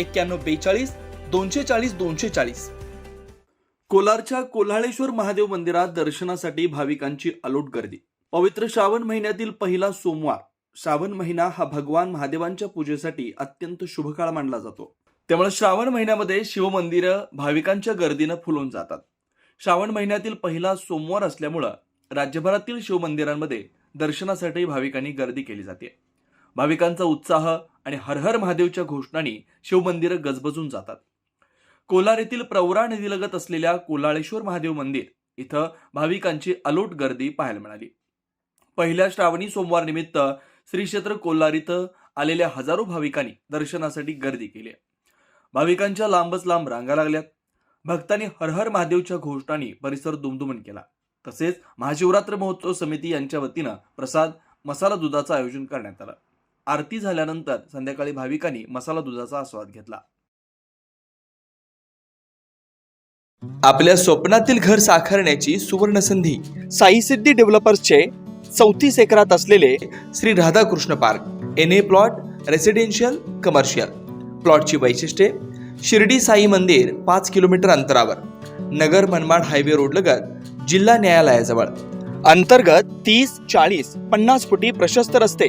एक्क्याण्णव बेचाळीस दोनशे चाळीस दोनशे चाळीस. कोलारच्या कोल्हाळेश्वर महादेव मंदिरात दर्शनासाठी भाविकांची अलोट गर्दी. पवित्र श्रावण महिन्यातील पहिला सोमवार. श्रावण महिना हा भगवान महादेवांच्या पूजेसाठी अत्यंत शुभ काळ मानला जातो. त्यामुळे श्रावण महिन्यामध्ये शिवमंदिरं भाविकांच्या गर्दीनं फुलून जातात. श्रावण महिन्यातील पहिला सोमवार असल्यामुळं राज्यभरातील शिवमंदिरांमध्ये दर्शनासाठी भाविकांनी गर्दी केली जाते. भाविकांचा उत्साह आणि हर हर महादेवच्या घोषणांनी शिवमंदिरं गजबजून जातात. कोलार येथील प्रवरा नदीलगत असलेल्या कोलाळेश्वर महादेव मंदिर इथं भाविकांची अलोट गर्दी पाहायला मिळाली. पहिल्या श्रावणी सोमवार निमित्त श्री क्षेत्र कोल्हार इथं आलेल्या हजारो भाविकांनी दर्शनासाठी गर्दी केली. भाविकांच्या लांबच लांब रांगा लागल्यात. भक्तांनी हरहर महादेवच्या घोषणांनी परिसर दुमदुमन केला. तसेच महाशिवरात्र महोत्सव समिती यांच्या वतीनं प्रसाद मसाला दुधाचं आयोजन करण्यात आलं. आरती झाल्यानंतर संध्याकाळी भाविकांनी मसाला दुधाचा आस्वाद घेतला. आपल्या स्वप्नातील घर साकारण्याची सुवर्ण संधी साई सिद्धी डेव्हलपर्सचे चौतीस एकरात असलेले Shri Radhakrishna park N A plot residential commercial प्लॉटची वैशिष्ट्ये शिर्डी साई मंदिर पाच किलोमीटर अंतरावर नगर मनमाड हायवे रोड लगत जिल्हा न्यायालयाजवळ. अंतर्गत तीस चाळीस पन्नास फुटी प्रशस्त रस्ते